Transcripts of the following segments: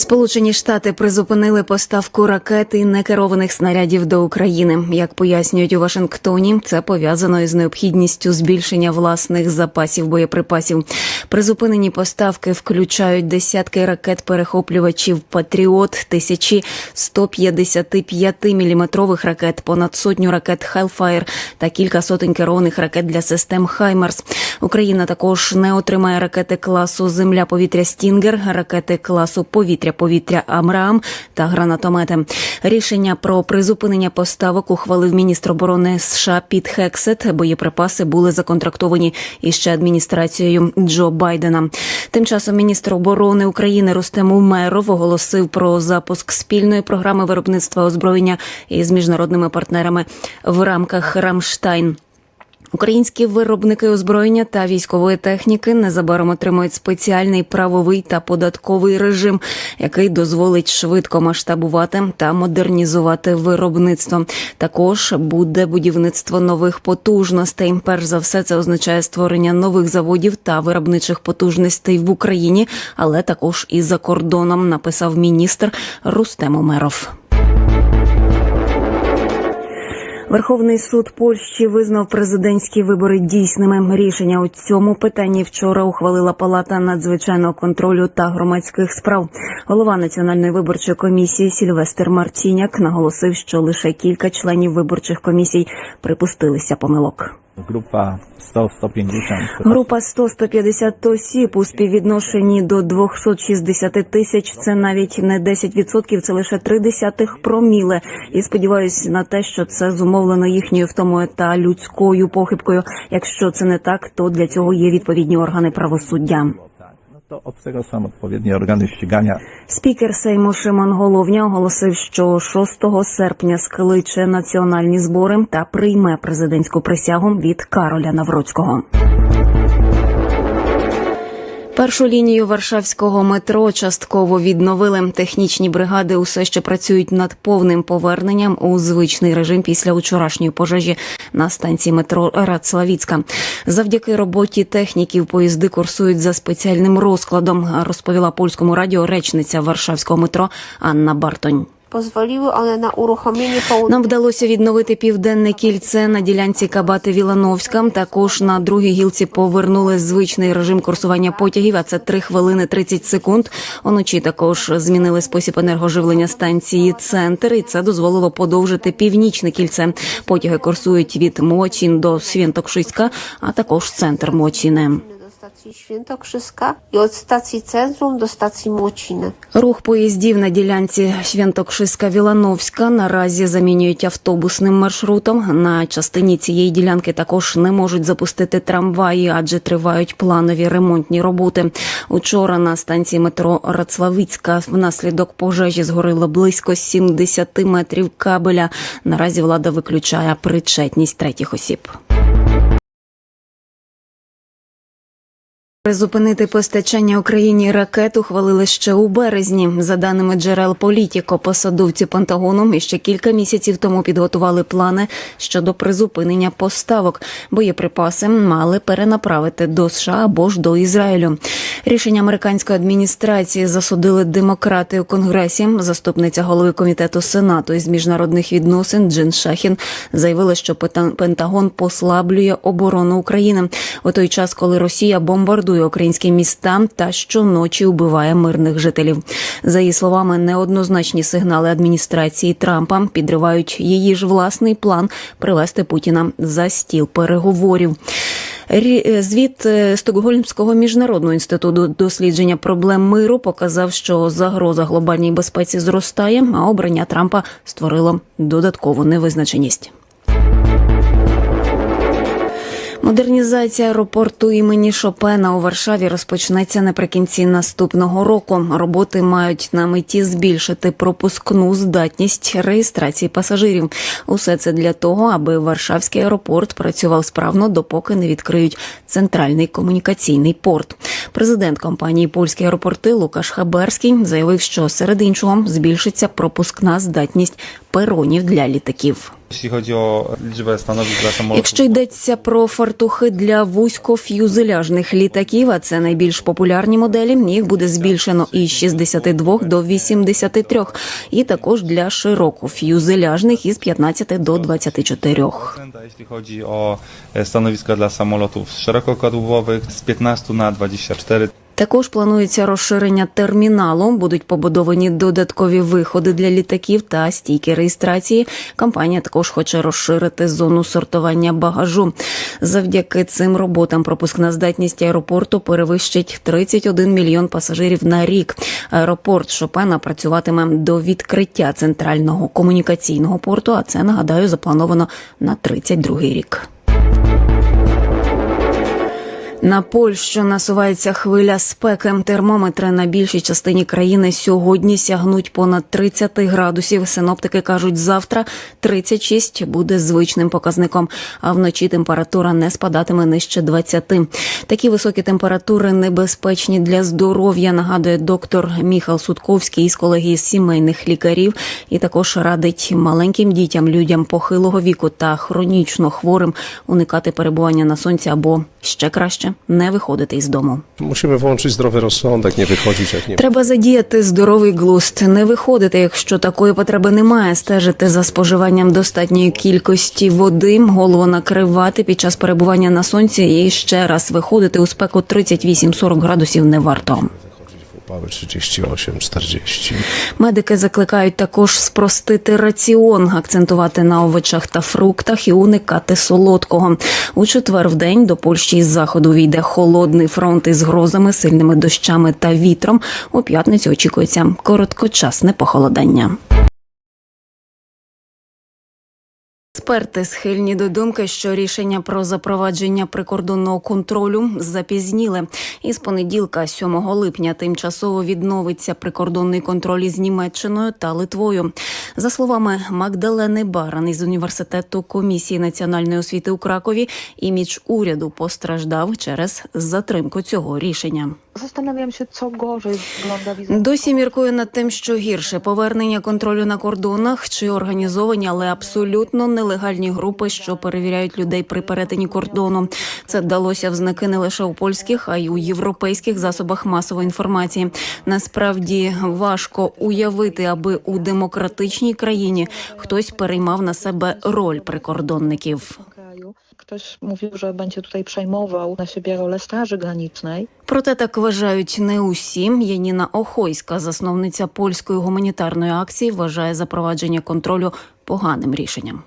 Сполучені Штати призупинили поставку ракет і некерованих снарядів до України. Як пояснюють у Вашингтоні, це пов'язано із необхідністю збільшення власних запасів боєприпасів. Призупинені поставки включають десятки ракет-перехоплювачів Патріот, тисячі 155-мм ракет, понад сотню ракет Хелфаєр та кілька сотень керованих ракет для систем Хаймарс. Україна також не отримає ракети класу Земля повітря Стінгер, ракети класу повітря повітря Амраам та гранатомети. Рішення про призупинення поставок ухвалив міністр оборони США Піт Хексет. Боєприпаси були законтрактовані іще адміністрацією Джо Байдена. Тим часом міністр оборони України Рустем Умеров оголосив про запуск спільної програми виробництва озброєння із міжнародними партнерами в рамках Рамштайн. Українські виробники озброєння та військової техніки незабаром отримують спеціальний правовий та податковий режим, який дозволить швидко масштабувати та модернізувати виробництво. Також буде будівництво нових потужностей. Перш за все, це означає створення нових заводів та виробничих потужностей в Україні, але також і за кордоном. Написав міністр Рустем Умеров. Верховний суд Польщі визнав президентські вибори дійсними. Рішення у цьому питанні вчора ухвалила Палата надзвичайного контролю та громадських справ. Голова національної виборчої комісії Сільвестр Мартіняк наголосив, що лише кілька членів виборчих комісій припустилися помилок. Grupa 100-150. Група 100-150 осіб у співвідношенні до 260 тисяч. Це навіть не 10%, це лише три десятих проміле. І сподіваюся на те, що це зумовлено їхньою втомою та людською похибкою. Якщо це не так, то для цього є відповідні органи правосуддя. No to od органи są ścigania. Спікер Сейму Шимон Головня оголосив, що 6 серпня скличе національні збори та прийме президентську присягу від Кароля Навроцького. Першу лінію Варшавського метро частково відновили. Технічні бригади усе ще працюють над повним поверненням у звичний режим після вчорашньої пожежі на станції метро Радславіцька. Завдяки роботі техніків поїзди курсують за спеціальним розкладом, розповіла польському радіо речниця Варшавського метро Анна Бартонь. Pozwoliły one na uruchomienie południowej Нам вдалося відновити південне кільце на ділянці Кабати Вілановська. Також на другій гілці повернули звичний режим курсування потягів. А це 3 хвилини 30 секунд. Уночі також змінили спосіб енергоживлення станції Центр, і це дозволило подовжити північне кільце. Потяги курсують від Мочин до Свєнтокшиська, а також центр Мочіне. Stacji Świętokrzyska i od stacji Centrum do stacji Młociny. Рух поїздів на ділянці Святокшиська-Вілановська наразі замінюють автобусним маршрутом. На частині цієї ділянки також не можуть запустити трамваї, адже тривають планові ремонтні роботи. Учора на станції метро Рацлавицька внаслідок пожежі згорило близько 70 метрів кабеля. Наразі влада виключає причетність третіх осіб. Призупинити постачання Україні ракет ухвалили ще у березні. За даними джерел Політіко, посадовці Пентагону іще кілька місяців тому підготували плани щодо призупинення поставок. Боєприпаси мали перенаправити до США або ж до Ізраїлю. Рішення американської адміністрації засудили демократи у конгресі. Заступниця голови комітету сенату із міжнародних відносин Джин Шахін заявила, що Пентагон послаблює оборону України у той час, коли Росія бомбардує українські міста та щоночі вбиває мирних жителів. За її словами, неоднозначні сигнали адміністрації Трампа підривають її ж власний план привести Путіна за стіл переговорів. Рі- е, Звіт е, Стокгольмського міжнародного інституту дослідження проблем миру показав, що загроза глобальній безпеці зростає, а обрання Трампа створило додаткову невизначеність. Модернізація аеропорту імені Шопена у Варшаві розпочнеться наприкінці наступного року. Роботи мають на меті збільшити пропускну здатність реєстрації пасажирів. Усе це для того, аби Варшавський аеропорт працював справно, допоки не відкриють центральний комунікаційний порт. Президент компанії Польські аеропорти Лукаш Хаберський заявив, що серед іншого збільшиться пропускна здатність перонів для літаків. Якщо йдеться про фартухи для вузькоф'юзеляжних літаків, а це найбільш популярні моделі, їх буде збільшено із 62 до 83, і також для широкоф'юзеляжних із 15 до 24. procenta, jeśli chodzi o e, stanowiska dla samolotów szerokokadłubowych z 15 na 24. Також планується розширення терміналу. Будуть побудовані додаткові виходи для літаків та стійки реєстрації. Компанія також хоче розширити зону сортування багажу. Завдяки цим роботам пропускна здатність аеропорту перевищить 31 мільйон пасажирів на рік. Аеропорт Шопена працюватиме до відкриття центрального комунікаційного порту. А це нагадаю заплановано на 32 рік. На Польщу насувається хвиля спеки. Термометри на більшій частині країни сьогодні сягнуть понад 30 градусів. Синоптики кажуть, завтра 36 буде звичним показником, а вночі температура не спадатиме нижче 20. Такі високі температури небезпечні для здоров'я. Нагадує доктор Міхал Судковський із колегії сімейних лікарів, і також радить маленьким дітям, людям похилого віку та хронічно хворим уникати перебування на сонці або ще краще не виходити із дому. Musimy włączyć zdrowy rozsądek, nie wychodzić jak nie Треба задіяти здоровий глузд, не виходити, якщо такої потреби немає, стежити за споживанням достатньої кількості води, голову накривати під час перебування на сонці і ще раз виходити у спеку 38-40 градусів не варто. Upały 38-40. Медики закликають також спростити раціон, акцентувати на овочах та фруктах і уникати солодкого. У четвер в день до Польщі із заходу війде холодний фронт із грозами, сильними дощами та вітром. У п'ятницю очікується короткочасне похолодання. Експерти схильні до думки, що рішення про запровадження прикордонного контролю запізніли. Із понеділка, 7 липня, тимчасово відновиться прикордонний контроль із Німеччиною та Литвою. За словами Магдалени Баран із університету комісії національної освіти у Кракові, імідж уряду постраждав через затримку цього рішення. Досі міркую над тим, що гірше повернення контролю на кордонах чи організовані, але абсолютно нелегальні групи, що перевіряють людей при перетині кордону. Це вдалося в знаки не лише у польських, а й у європейських засобах масової інформації. Насправді важко уявити, аби у демократичній країні хтось переймав на себе роль прикордонників. Ktoś mówił, że będzie tutaj przejmował na siebie rolę Straży Granicznej. Проте так вважають не усі. Яніна Охойська, засновниця польської гуманітарної акції, вважає запровадження контролю поганим рішенням.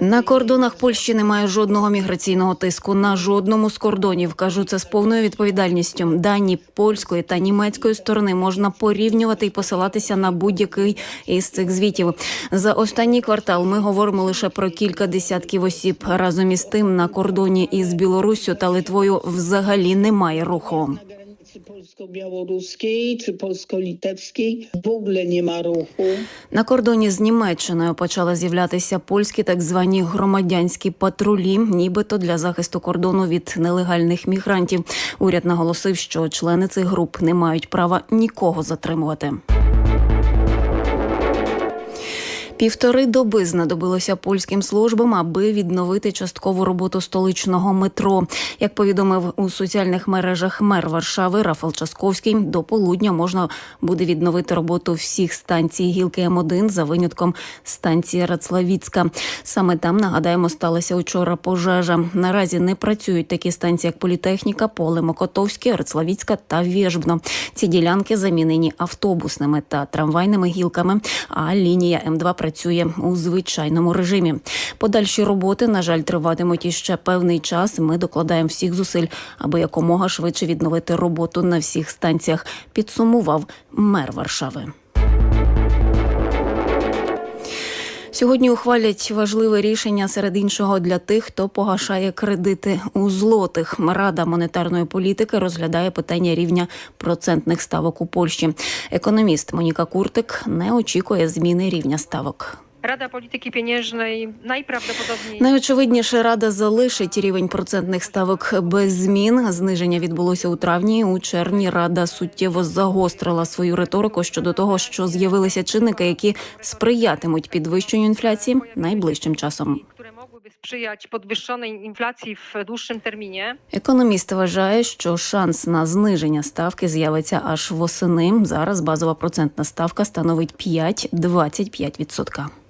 На кордонах Польщі немає жодного міграційного тиску на жодному з кордонів. Кажу це з повною відповідальністю. Дані польської та німецької сторони можна порівнювати і посилатися на будь-який із цих звітів. За останній квартал ми говоримо лише про кілька десятків осіб. Разом із тим на кордоні із Білоруссю та Литвою взагалі немає руху. Granicy polsko-białoruskiej czy polsko-litewskiej w ogóle nie ma ruchu. На кордоні з Німеччиною почали з'являтися польські так звані громадянські патрулі, нібито для захисту кордону від нелегальних мігрантів. Уряд наголосив, що члени цих груп не мають права нікого затримувати. Півтори доби знадобилося польським службам, аби відновити часткову роботу столичного метро. Як повідомив у соціальних мережах мер Варшави Рафал Часковський, до полудня можна буде відновити роботу всіх станцій гілки М1 за винятком станції Рацлавіцька. Саме там нагадаємо, сталася учора пожежа. Наразі не працюють такі станції, як політехніка, поле Мокотовське, Рацлавіцька та Вєжбно. Ці ділянки замінені автобусними та трамвайними гілками. А лінія М2 працює у звичайному режимі. Подальші роботи, на жаль, триватимуть іще певний час. Ми докладаємо всіх зусиль, аби якомога швидше відновити роботу на всіх станціях. Підсумував мер Варшави. Сьогодні ухвалять важливе рішення серед іншого для тих, хто погашає кредити у злотих. Рада монетарної політики розглядає питання рівня процентних ставок у Польщі. Економіст Моніка Куртик не очікує зміни рівня ставок. Rada Polityki Pieniężnej najprawdopodobniej Найочевидніше рада залишить рівень процентних ставок без змін. Зниження відбулося у травні. У червні рада суттєво загострила свою риторику щодо того, що з'явилися чинники, які сприятимуть підвищенню інфляції найближчим часом. mogłyby sprzyjać podwyższonej inflacji w dłuższym. Економіст вважає, що шанс на зниження ставки з'явиться аж восени. Зараз базова процентна ставка становить 5,25%.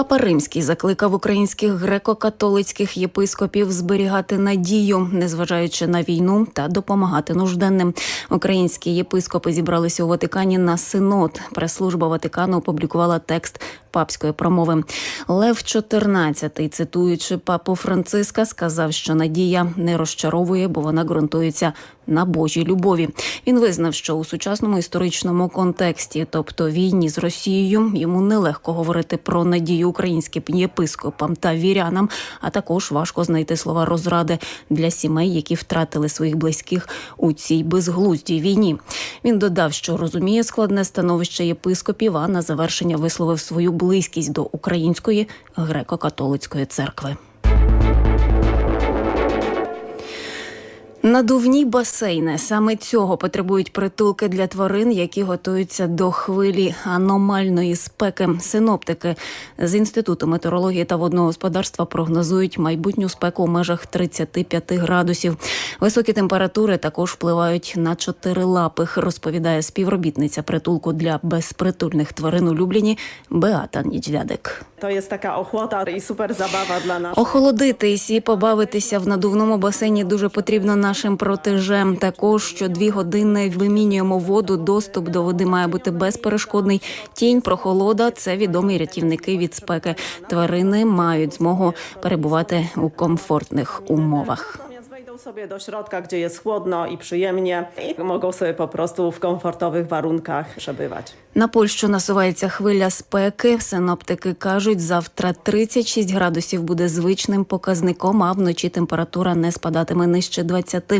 Папа Римський закликав українських греко-католицьких єпископів зберігати надію, незважаючи на війну, та допомагати нужденним. Українські єпископи зібралися у Ватикані на синод. Прес-служба Ватикану опублікувала текст папської промови. Лев XIV, цитуючи папу Франциска, сказав, що надія не розчаровує, бо вона ґрунтується на Божій любові. Він визнав, що у сучасному історичному контексті, тобто війні з Росією, йому нелегко говорити про надію українським єпископам та вірянам, а також важко знайти слова розради для сімей, які втратили своїх близьких у цій безглуздій війні. Він додав, що розуміє складне становище єпископів, а на завершення висловив свою близькість до української греко-католицької церкви. Надувні басейни саме цього потребують притулки для тварин, які готуються до хвилі аномальної спеки. Синоптики з інституту метеорології та водного господарства прогнозують майбутню спеку у межах 35 градусів. Високі температури також впливають на чотирилапих, розповідає співробітниця притулку для безпритульних тварин у Любліні Беата Нічдядик. To jest taka охота i super zabawa dla нас. Охолодитись і побавитися в надувному басейні дуже потрібно нашим протежем. Також що дві години вимінюємо воду. Доступ до води має бути безперешкодний. Тінь, прохолода це відомі рятівники від спеки. Тварини мають змогу перебувати у комфортних умовах. Sobie do środka, gdzie jest chłodno i przyjemnie i mogą sobie po prostu w komfortowych warunkach przebywać. На Польщу насувається хвиля спеки. Синоптики кажуть, завтра 36 градусів буде звичним показником, а вночі температура не спадатиме нижче 20.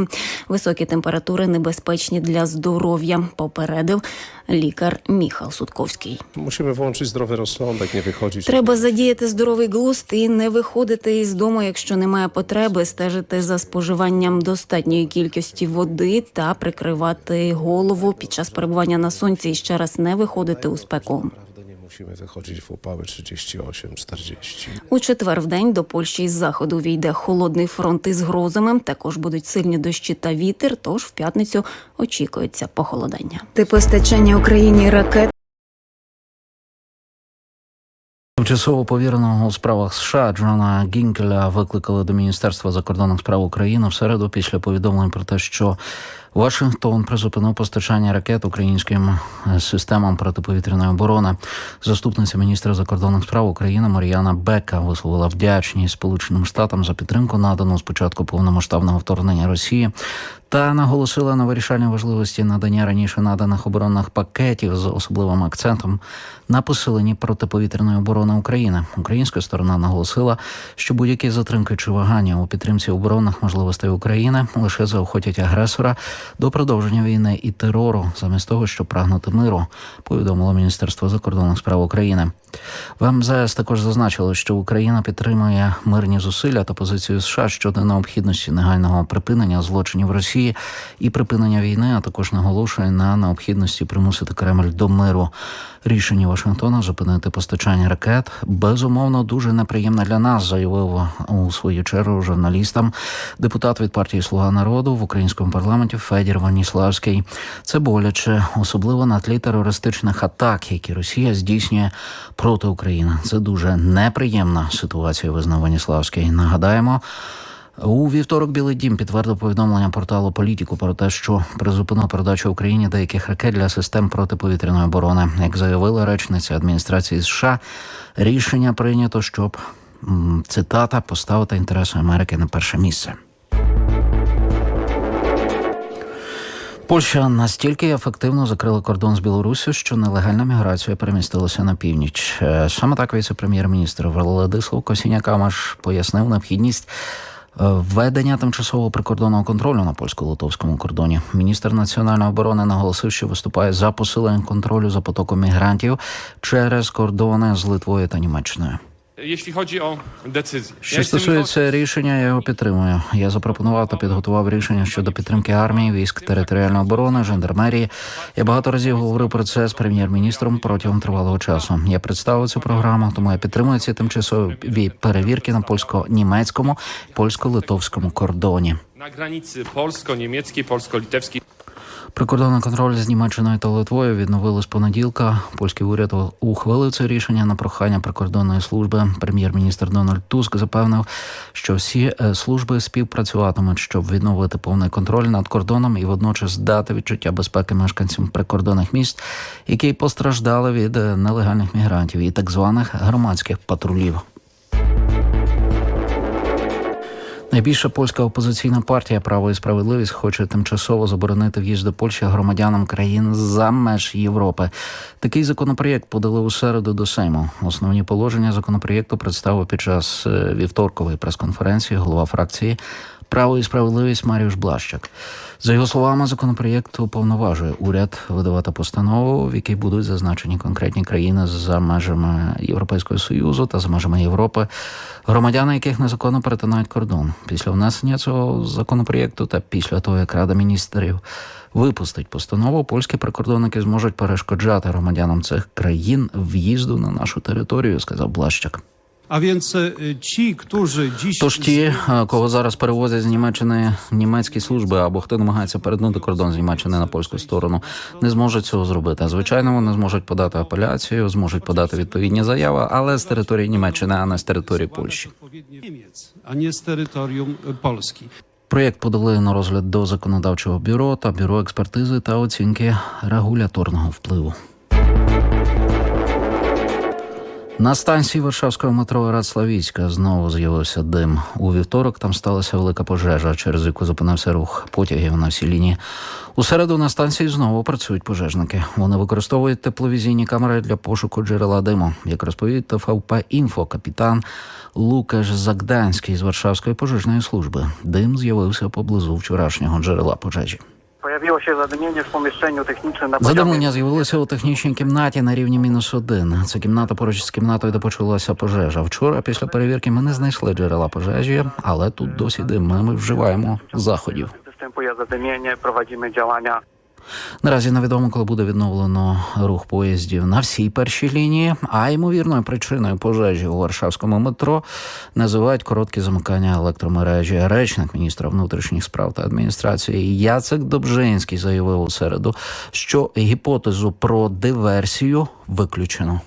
Високі температури небезпечні для здоров'я. Попередив лікар Міхал Судковський. Musimy włączyć zdrowy rozsądek, nie wychodzić. Треба задіяти здоровий глузд і не виходити із дому, якщо немає потреби, стежити за споживанням достатньої кількості води та прикривати голову під час перебування на сонці і ще раз не виходити у спеку. Musimy wychodzić w upały 38-40. У четвер в день до Польщі із заходу війде холодний фронт із грозами. Також будуть сильні дощі та вітер. Тож в п'ятницю очікується похолодання. Ти постачання Україні ракет. Тимчасово повіреного у справах США Джона Гінкеля викликали до Міністерства закордонних справ України в середу після повідомлень про те, що Вашингтон призупинив постачання ракет українським е, системам протиповітряної оборони. Заступниця міністра закордонних справ України Мар'яна Бека висловила вдячність Сполученим Штатам за підтримку, надану з початку повномасштабного вторгнення Росії, та наголосила на вирішальній важливості надання раніше наданих оборонних пакетів з особливим акцентом на посиленні протиповітряної оборони України. Українська сторона наголосила, що будь-які затримки чи вагання у підтримці оборонних можливостей України лише заохотять агресора до продовження війни і терору, замість того, щоб прагнути миру, повідомило Міністерство закордонних справ України. В МЗС також зазначили, що Україна підтримує мирні зусилля та позицію США щодо необхідності негайного припинення злочинів Росії і припинення війни, а також наголошує на необхідності примусити Кремль до миру. Рішення Вашингтона зупинити постачання ракет безумовно дуже неприємне для нас, заявив у свою чергу журналістам депутат від партії Слуга народу в українському парламенті Федір Ваніславський. Це боляче, особливо на тлі терористичних атак, які Росія здійснює проти України. Це дуже неприємна ситуація. Визнав Ваніславський. Нагадаємо. У вівторок Білий Дім підтвердив повідомлення порталу Політіку про те, що призупинив передачу Україні деяких ракет для систем протиповітряної оборони. Як заявила речниця адміністрації США, рішення прийнято, щоб цитата поставити інтереси Америки на перше місце. Польща настільки ефективно закрила кордон з Білоруссю, що нелегальна міграція перемістилася на північ. Е, Саме так віце-прем'єр-міністр Владислав Косіняк-Камаш пояснив необхідність Введення тимчасового прикордонного контролю на польсько-литовському кордоні. Міністр національної оборони наголосив, що виступає за посилення контролю за потоком мігрантів через кордони з Литвою та Німеччиною. Що стосується рішення, я його підтримую. Я запропонував та підготував рішення щодо підтримки армії, військ територіальної оборони, жандармерії. Я багато разів говорив про це з прем'єр-міністром протягом тривалого часу. Я представив цю програму, тому я підтримую ці тимчасові перевірки на польсько-німецькому, польсько-литовському кордоні. na granicy polsko-niemieckiej, polsko-litewskiej. Прикордонний контроль з Німеччиною та Литвою відновили з понеділка. Польський уряд ухвалив це рішення на прохання прикордонної служби. Прем'єр-міністр Дональд Туск запевнив, що всі е, служби співпрацюватимуть, щоб відновити повний контроль над кордоном і водночас дати відчуття безпеки мешканцям прикордонних міст, які постраждали від е, нелегальних мігрантів і так званих громадських патрулів. Найбільша польська опозиційна партія Право і справедливість хоче тимчасово заборонити в'їзд до Польщі громадянам країн за меж Європи. Такий законопроєкт подали у середу до Сейму. Основні положення законопроєкту представив під час е, вівторкової прес-конференції голова фракції Право і справедливість Маріуш Блащак. За його словами, законопроєкт уповноважує уряд видавати постанову, в якій будуть зазначені конкретні країни за межами Європейського союзу та за межами Європи, громадяни яких незаконно перетинають кордон. Після внесення цього законопроєкту та після того, як Рада міністрів випустить постанову, польські прикордонники зможуть перешкоджати громадянам цих країн в'їзду на нашу територію, сказав Блащак. A więc e, ci, którzy dziś... Тож ті, е, кого зараз перевозять з Німеччини німецькі служби або хто намагається перетнути кордон з Німеччини на польську сторону, не зможуть цього зробити. Звичайно, вони зможуть подати апеляцію, зможуть подати відповідні заяви, але з території Німеччини, а не з території Польщі. A nie z terytorium e, Проєкт подали на розгляд до законодавчого бюро та бюро експертизи та оцінки регуляторного впливу. На станції Варшавського метро Радславіцька знову з'явився дим. У вівторок там сталася велика пожежа, через яку зупинився рух потягів на всій лінії. У середу на станції знову працюють пожежники. Вони використовують тепловізійні камери для пошуку джерела диму. Як розповів ТФП «Інфо», капітан Лукаш Загданський з Варшавської пожежної служби. Дим з'явився поблизу вчорашнього джерела пожежі. Pojawiło задимлення в поміщенню технічне на. Задимлення з'явилося у технічній кімнаті на рівні мінус один. Це кімната поруч з кімнатою, де почалася пожежа. Вчора, після перевірки, ми не знайшли джерела пожежі, але тут досі дим. Ми вживаємо заходів. Występuje задимлення, проводимо działania. Наразі невідомо, коли буде відновлено рух поїздів на всій першій лінії. А ймовірною причиною пожежі у Варшавському метро називають короткі замикання електромережі. Речник міністра внутрішніх справ та адміністрації Яцек Добжинський заявив у середу, що гіпотезу про диверсію виключено.